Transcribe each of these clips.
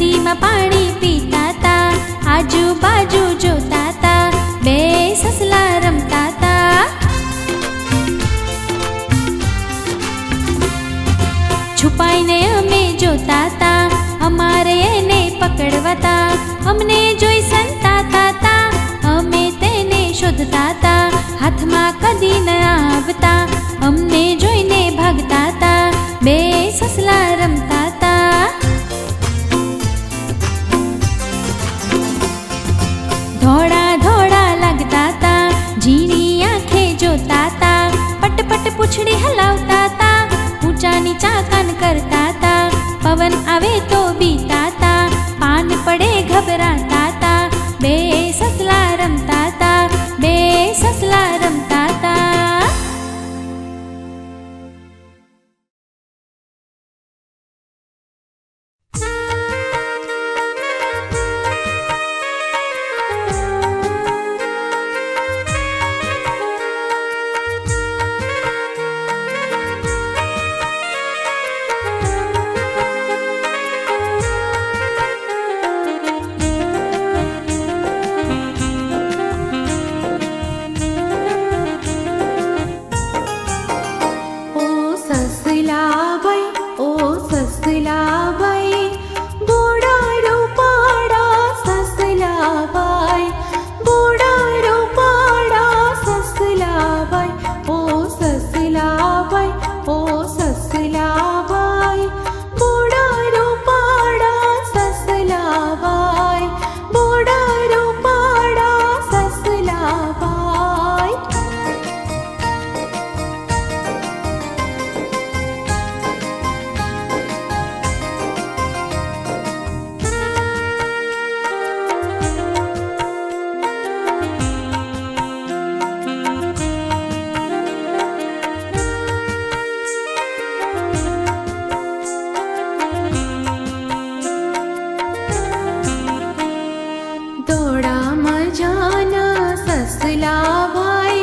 નદીમાં પાણી પીતા તા આજુબાજુ જોતા તા બે સસલા રમતા તા છુપાઈને અમે જોતા તા અમારે એને પકડવાતા, અમને જોઈ સંતાતા તા हा पुन পাগলা ভাই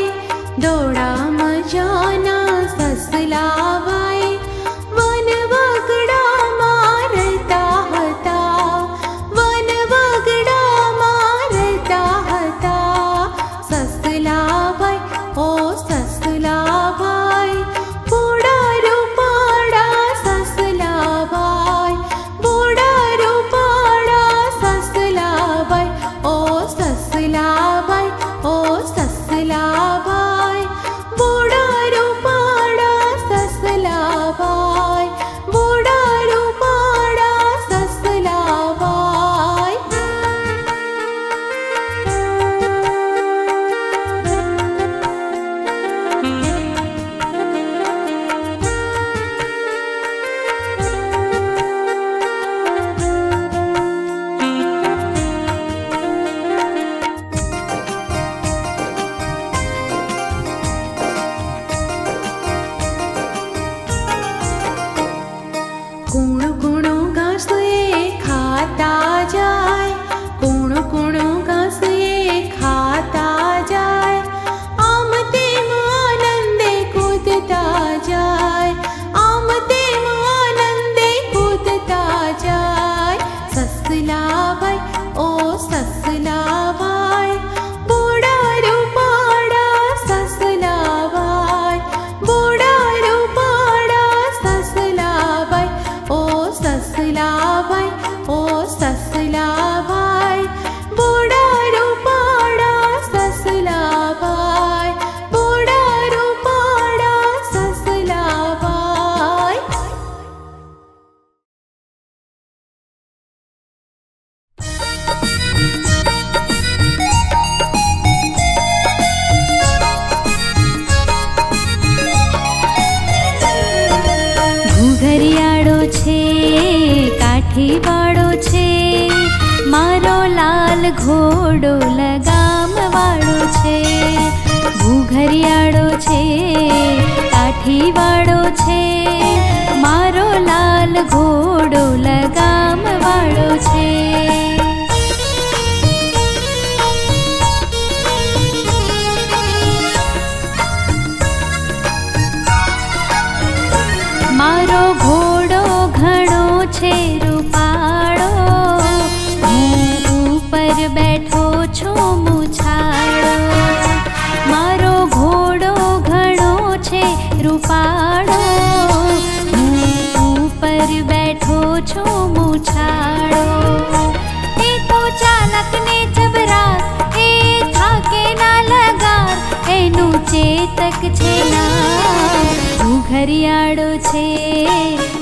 ोडो लगामवाडो છે ઘુઘરિયાળો છે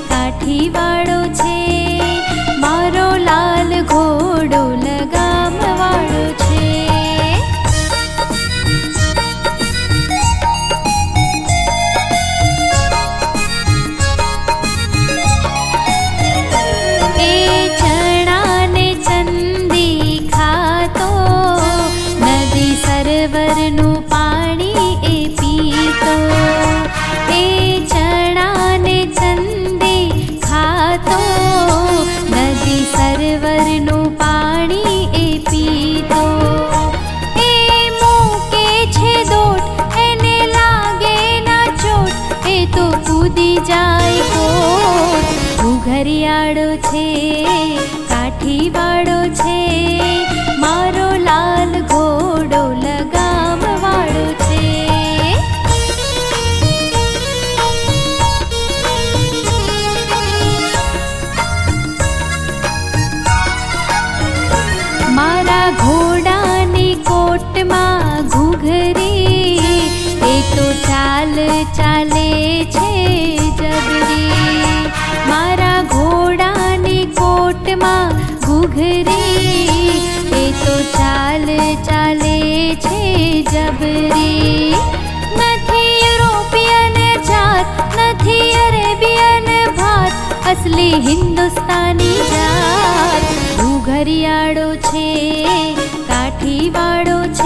કાઠીવાળો છે મારો લાલ ઘોડો લગામવાળો જાય કોટ ઘુઘરિયાળો છે કાઠીવાળો છે નથી યુરોપિયન જાત નથી ભાત અસલી હિન્દુસ્તાની જાત. ઘરિયાળો છે કાઠીવાળો છે